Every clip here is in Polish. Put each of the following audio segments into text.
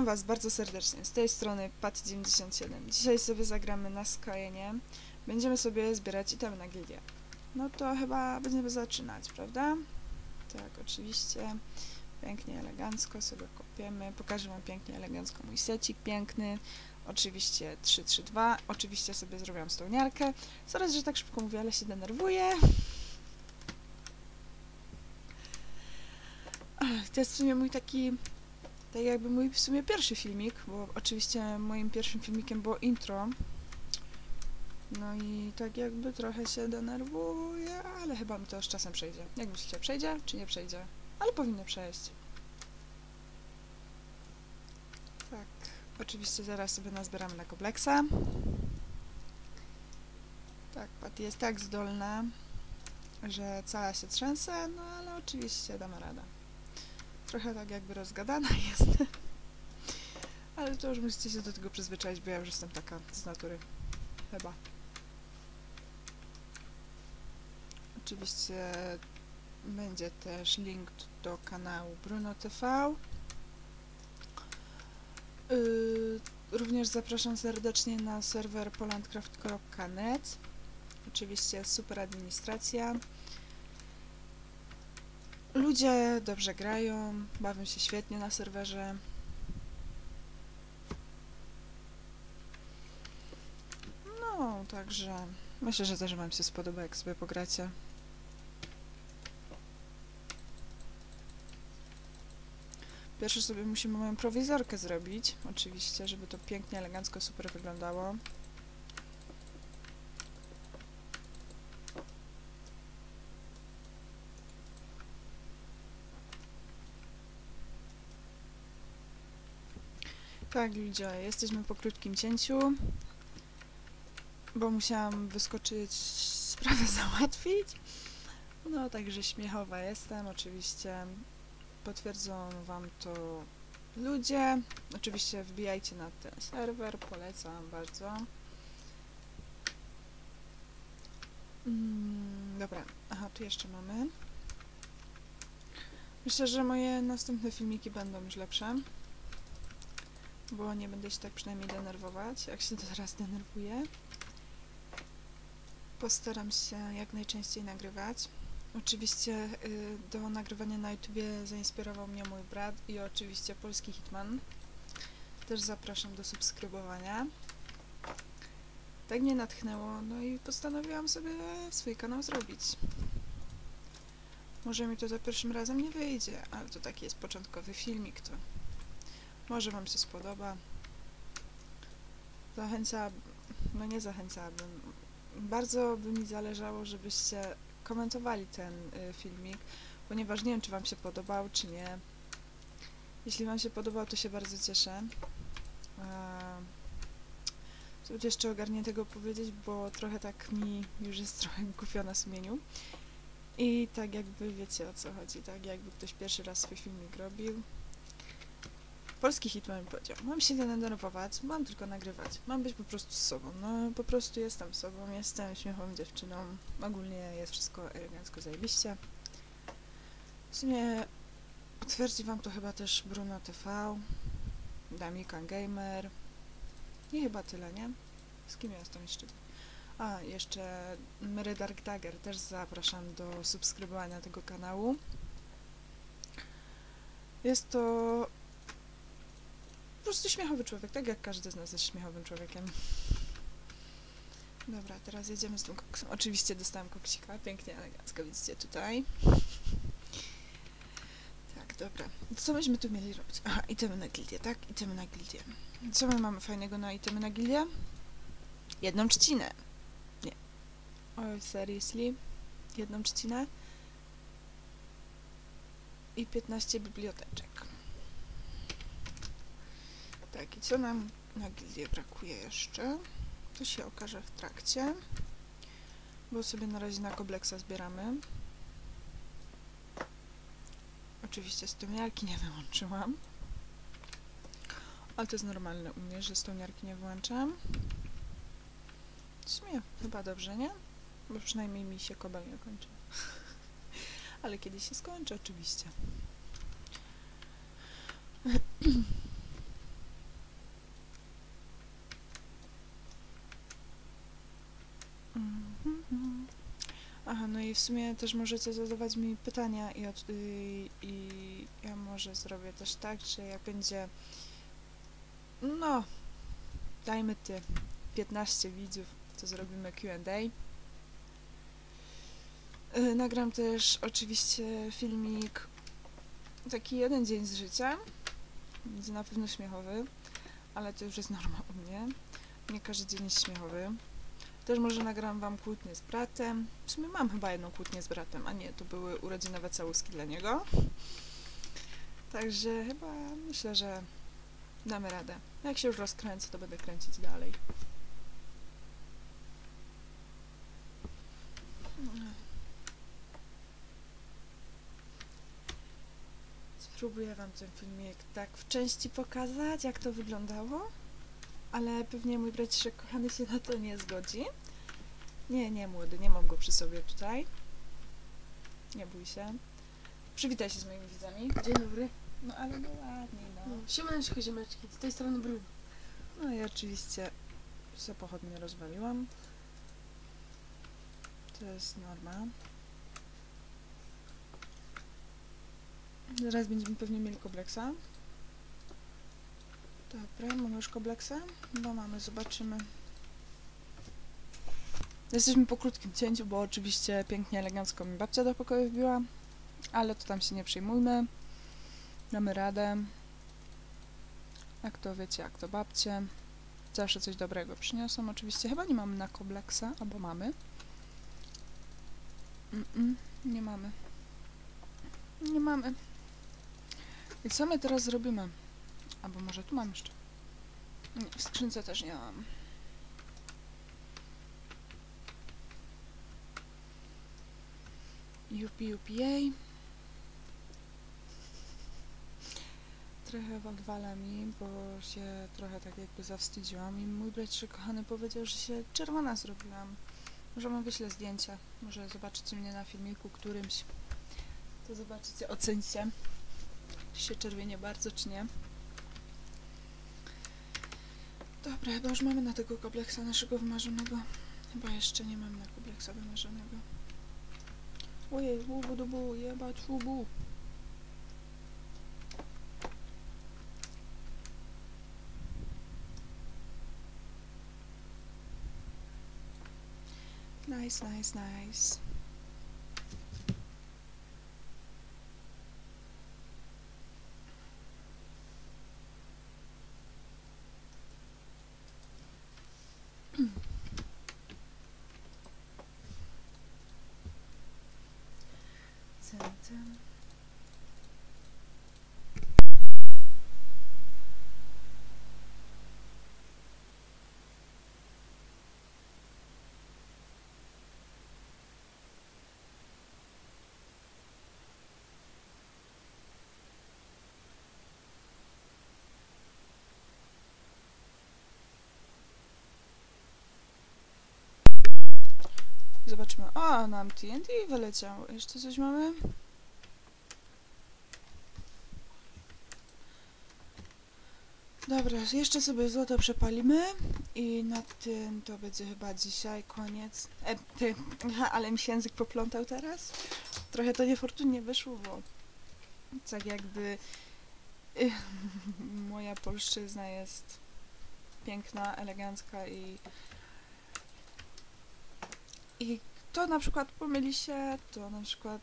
Witam Was bardzo serdecznie. Z tej strony Pat97. Dzisiaj sobie zagramy na Skyenie. Będziemy sobie zbierać itemy na gildię. No to chyba będziemy zaczynać, prawda? Tak, oczywiście. Pięknie, elegancko sobie kopiemy. Pokażę Wam pięknie, elegancko mój secik piękny. Oczywiście 3-3-2. Oczywiście sobie zrobiłam stołniarkę. Zaraz, że tak szybko mówię, ale się denerwuję. To jest w sumie mój taki tak jakby mój w sumie pierwszy filmik, bo oczywiście moim pierwszym filmikiem było intro. No i tak jakby trochę się denerwuję, ale chyba mi to z czasem przejdzie. Jak myślicie, przejdzie czy nie przejdzie? Ale powinno przejść. Tak, oczywiście zaraz sobie nazbieramy na kompleksa. Tak, Pat jest tak zdolna, że cała się trzęsę, no ale oczywiście damy radę. Trochę tak jakby rozgadana jest. Ale to już musicie się do tego przyzwyczaić, bo ja już jestem taka z natury. Chyba. Oczywiście będzie też link do kanału Bruno TV. Yy, również zapraszam serdecznie na serwer polandcraft.net. Oczywiście super administracja. Ludzie dobrze grają, bawią się świetnie na serwerze. No, także myślę, że też Wam się spodoba, jak sobie pogracie. Pierwsze sobie musimy moją prowizorkę zrobić, oczywiście, żeby to pięknie, elegancko, super wyglądało. Tak, ludzie, jesteśmy po krótkim cięciu, bo musiałam wyskoczyć, sprawę załatwić. No, także śmiechowa jestem, oczywiście. Potwierdzą wam to ludzie. Oczywiście wbijajcie na ten serwer, polecam bardzo. Mm, dobra, aha, tu jeszcze mamy. Myślę, że moje następne filmiki będą już lepsze bo nie będę się tak przynajmniej denerwować, jak się teraz denerwuję. Postaram się jak najczęściej nagrywać. Oczywiście y, do nagrywania na YouTubie zainspirował mnie mój brat i oczywiście polski Hitman. Też zapraszam do subskrybowania. Tak mnie natchnęło, no i postanowiłam sobie swój kanał zrobić. Może mi to za pierwszym razem nie wyjdzie, ale to taki jest początkowy filmik, to może Wam się spodoba. Zachęcałabym, no nie zachęcałabym, bardzo by mi zależało, żebyście komentowali ten y, filmik, ponieważ nie wiem, czy Wam się podobał, czy nie. Jeśli Wam się podobał, to się bardzo cieszę. Eee, jeszcze ogarnię tego powiedzieć, bo trochę tak mi już jest trochę głupio na sumieniu. I tak jakby wiecie o co chodzi, tak jakby ktoś pierwszy raz swój filmik robił, Polski hitman powiedział, mam się denerwować, mam tylko nagrywać, mam być po prostu sobą, no po prostu jestem sobą, jestem śmiechową dziewczyną, ogólnie jest wszystko elegancko zajebiście. W sumie potwierdzi wam to chyba też Bruno TV, Damikan Gamer i chyba tyle, nie? Z kim jestem jeszcze? A, jeszcze Mary Dark Dagger, też zapraszam do subskrybowania tego kanału. Jest to prostu śmiechowy człowiek, tak jak każdy z nas jest śmiechowym człowiekiem. Dobra, teraz jedziemy z tym koksem. Oczywiście dostałem koksika, pięknie, elegancko, widzicie tutaj. Tak, dobra. Co myśmy tu mieli robić? Aha, itemy na gildię, tak? Itemy na gildię. Co my mamy fajnego na itemy na gildię? Jedną trzcinę. Nie. Oj, seriously? Jedną trzcinę? I 15 biblioteczek. Tak, i co nam na gildię brakuje jeszcze? To się okaże w trakcie. Bo sobie na razie na kobleksa zbieramy. Oczywiście stomiarki nie wyłączyłam. Ale to jest normalne u mnie, że stomiarki nie wyłączam. W sumie chyba dobrze, nie? Bo przynajmniej mi się kobel nie kończy. Ale kiedyś się skończy oczywiście. Aha, no i w sumie też możecie zadawać mi pytania i, od, i, i ja może zrobię też tak, że jak będzie no dajmy ty 15 widzów, to zrobimy Q&A. Y, Nagram też oczywiście filmik taki jeden dzień z życia. Będzie na pewno śmiechowy, ale to już jest norma u mnie. Nie każdy dzień jest śmiechowy. Też może nagram wam kłótnię z bratem. W sumie mam chyba jedną kłótnię z bratem, a nie, to były urodzinowe całuski dla niego. Także chyba myślę, że damy radę. Jak się już rozkręcę, to będę kręcić dalej. Spróbuję wam ten filmik tak w części pokazać, jak to wyglądało, ale pewnie mój braciszek kochany się na to nie zgodzi. Nie, nie młody, nie mam go przy sobie tutaj. Nie bój się. Przywitaj się z moimi widzami. Dzień dobry. No ale no ładniej, no. No, siemaneczko ziemeczki, z tej strony Bruno. No i oczywiście sobie pochodnie rozwaliłam. To jest norma. Zaraz będziemy pewnie mieli kompleksa. Dobra, mamy już kompleksa? Bo mamy, zobaczymy. Jesteśmy po krótkim cięciu, bo oczywiście pięknie, elegancko mi babcia do pokoju wbiła. Ale to tam się nie przejmujmy. Damy radę. Jak to wiecie, jak to babcie. Zawsze coś dobrego przyniosą. Oczywiście chyba nie mamy na kompleksa, albo mamy. Mm -mm, nie mamy. Nie mamy. I co my teraz zrobimy? Albo może tu mam jeszcze. Nie, w skrzynce też nie mam. Jupi, jej. Trochę odwala mi, bo się trochę tak jakby zawstydziłam i mój braciszek kochany powiedział, że się czerwona zrobiłam. Może wam wyślę zdjęcia. Może zobaczycie mnie na filmiku którymś. To zobaczycie, ocencie. Czy się czerwienie bardzo, czy nie. Dobra, chyba już mamy na tego kompleksa naszego wymarzonego. Chyba jeszcze nie mam na kompleksa wymarzonego. Ojej, łubu dubu, jebać łubu. Nice, nice, nice. Zobaczmy. O, nam TNT wyleciało. Jeszcze coś mamy? Dobra, jeszcze sobie złoto przepalimy i na tym to będzie chyba dzisiaj koniec. E, ty, ale mi się język poplątał teraz. Trochę to niefortunnie wyszło, bo tak jakby y, moja polszczyzna jest piękna, elegancka i i kto na przykład pomyli się, to na przykład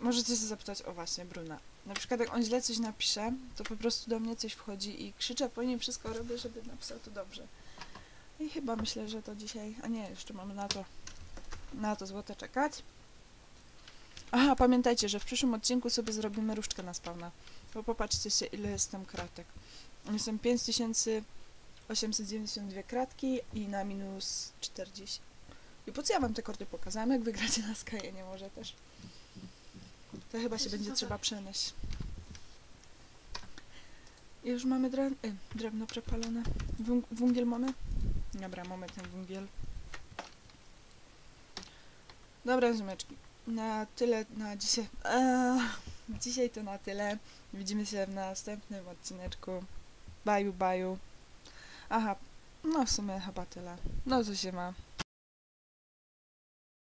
możecie się zapytać o właśnie Bruna. Na przykład jak on źle coś napisze, to po prostu do mnie coś wchodzi i krzyczę po nim wszystko robię, żeby napisał to dobrze. I chyba myślę, że to dzisiaj, a nie, jeszcze mamy na to na to złote czekać. Aha, pamiętajcie, że w przyszłym odcinku sobie zrobimy różdżkę na spawna. Bo popatrzcie się, ile jest tam kratek. Są 5892 kratki i na minus 40. I po co ja wam te kordy pokazałam? Jak wygracie na Skyenie może też. To chyba się będzie trzeba przenieść. Już mamy dre y, drewno przepalone. Wung wungiel mamy? Dobra, mamy ten wungiel. Dobra, ziomeczki. Na tyle na dzisiaj. Eee, dzisiaj to na tyle. Widzimy się w następnym odcineczku. Baju, baju. Aha, no w sumie chyba tyle. No to się ma.